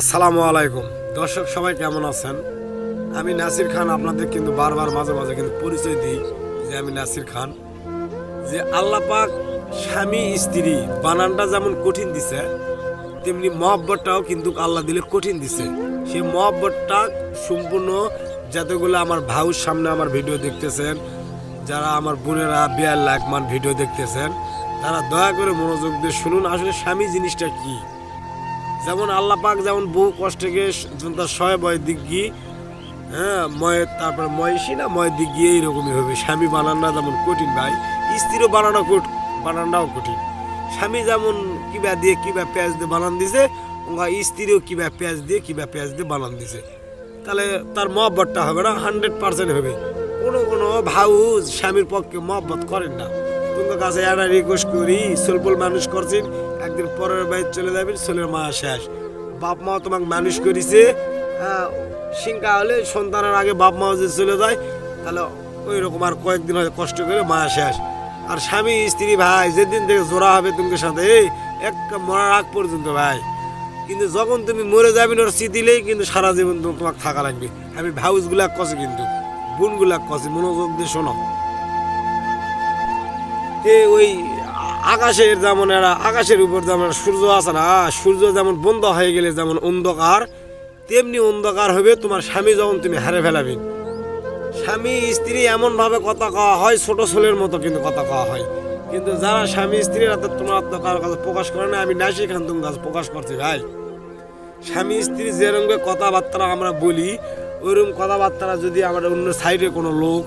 আসসালামু আলাইকুম। দর্শক, সবাই কেমন আছেন? আমি নাসির খান, আপনাদের কিন্তু বারবার মাঝে মাঝে কিন্তু পরিচয় দিই যে আমি নাসির খান। যে আল্লাহ পাক স্বামী, স্ত্রী, বানানটা যেমন কঠিন দিছে, তেমনি মহব্বতটাও কিন্তু আল্লাহ দিলে কঠিন দিছে। সেই মহব্বতটা সম্পূর্ণ যতগুলো আমার ভাউর সামনে আমার ভিডিও দেখতেছেন, যারা আমার বোনেরা বিয়ার লাখ মান ভিডিও দেখতেছেন, তারা দয়া করে মনোযোগ দিয়ে শুনুন আসলে স্বামী জিনিসটা কি। যেমন আল্লাহ পাক যেমন বহু কষ্টে গিয়ে তার শয় বয় দিক গিয়ে হ্যাঁ ময়ের তারপর ময়সি না, ময় দিক গিয়ে এইরকমই হবে। স্বামী বানানটা যেমন কঠিন ভাই, স্ত্রীও বানানো কঠ- বানানটাও কঠিন। স্বামী যেমন কিবা দিয়ে কিবা পেঁয়াজ দিয়ে বানান দিছে স্ত্রীও কিবা পেঁয়াজ দিয়ে কিবা পেঁয়াজ দিয়ে বানান দিছে। তাহলে তার মহব্বতটা হবে না হান্ড্রেড পার্সেন্ট হবে। কোনো কোনো ভাউ স্বামীর পক্ষে মহব্বত করেন না। তোমার কাছে একটা রিকোয়েস্ট করি সলপুল মানুষ করছেন একদিন পরের বাইরে চলে যাবেন ছেলের মা শেষ বাপ মা তোমাকে মানুষ করেছে হ্যাঁ, সিংকা হলে সন্তানের আগে বাপ মা যদি চলে যায় তাহলে ওই রকম আর কয়েকদিন হয় কষ্ট করে মা শেষ আর স্বামী স্ত্রী ভাই যেদিন থেকে জোড়া হবে তোমার সাথে এক মরার আগ পর্যন্ত ভাই। কিন্তু যখন তুমি মরে যাবে ওর স্মৃতিলেই কিন্তু সারা জীবন তোমাকে থাকা লাগবে। আমি ভাউসগুলা কষে কিন্তু বোনগুলা কষে মনোযোগ দিয়ে শোনো। ওই আকাশের যেমন এরা, আকাশের উপর যেমন সূর্য আছে না, সূর্য যেমন বন্ধ হয়ে গেলে যেমন অন্ধকার, তেমনি অন্ধকার হবে তোমার স্বামী যখন তুমি হারে ফেলাবে। স্বামী, স্ত্রী এমনভাবে কথা কওয়া হয়, ছোট ছেলের মতো কিন্তু কথা কওয়া হয়। কিন্তু যারা স্বামী, স্ত্রীরা তো তোমার তো কারও কাছে প্রকাশ করে না, আমি নাসি খান তোমার কাছে প্রকাশ করছি ভাই। স্বামী, স্ত্রী যেরকম কথাবার্তা আমরা বলি ওইরকম কথাবার্তা যদি আমরা অন্য সাইডে কোনো লোক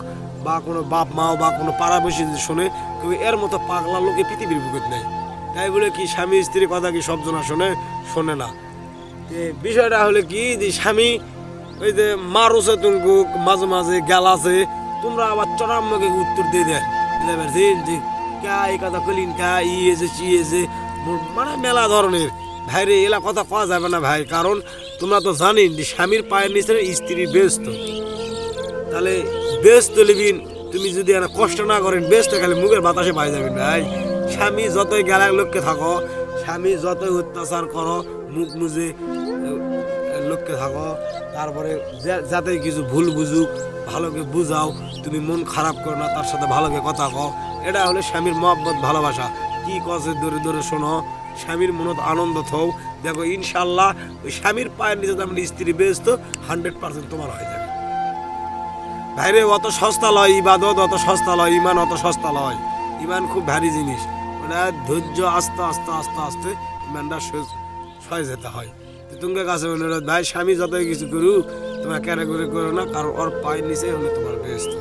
বা কোনো বাপ মাও বা কোনো পাড়াবসী যদি শোনে কেউ এর মতো পাগলা লোকে পৃথিবীর বুকেত নেই। তাই বলে কি স্বামী, স্ত্রীর কথা কি সব জনা শোনে? শোনে না। বিষয়টা হলে কি, যে স্বামী, ওই যে মারুছে তুমি মাঝে মাঝে গেলাছে তোমরা আবার চড়াম্মকে উত্তর দিয়ে বেরছে যে কা এই কথা কলিন কা ইয়েছে চিয়েছে মানে মেলা ধরনের। ভাইরে, এলা কথা কওয়া যাবে না ভাই, কারণ তোমরা তো জানিন যে স্বামীর পায়ের নিচে স্ত্রী ব্যস্ত। তাহলে ব্যস্ত লিবিন, তুমি যদি এরা কষ্ট না করেন, ব্যস্ত খালি মুখের বাতাসে পাই যাবেন ভাই। স্বামী যতই গেলার লোককে থাকো, স্বামী যতই অত্যাচার করো, মুখ মুজে লোককে থাকো, তারপরে যাতে কিছু ভুল বুঝুক, ভালোকে বুঝাও, তুমি মন খারাপ করো না, তার সাথে ভালোকে কথা কও। এটা হলো স্বামীর মহব্বত, ভালোবাসা। কি কছে ধরে ধরে শোনো, স্বামীর মনত আনন্দ থও। দেখো ইনশাল্লাহ ওই স্বামীর পায়ের নিচে তেমন স্ত্রী বেচতো হান্ড্রেড পার্সেন্ট তোমার হয়ে যাবে। ভাইরে, অত সস্তা লয়, ইবাদত অত সস্তা লয় ইমান অত সস্তা লয়। ইমান খুব ভারী জিনিস। ওটা ধৈর্য, আস্তে আস্তে আস্তে আস্তে ইমানটা সয়ে যেতে হয়। তোমার কাছে অনুরোধ ভাই, স্বামী যতই কিছু করুক তোমার করে করো না, কারণ ওর পায়ের নিচে হলে তোমার বেস্ত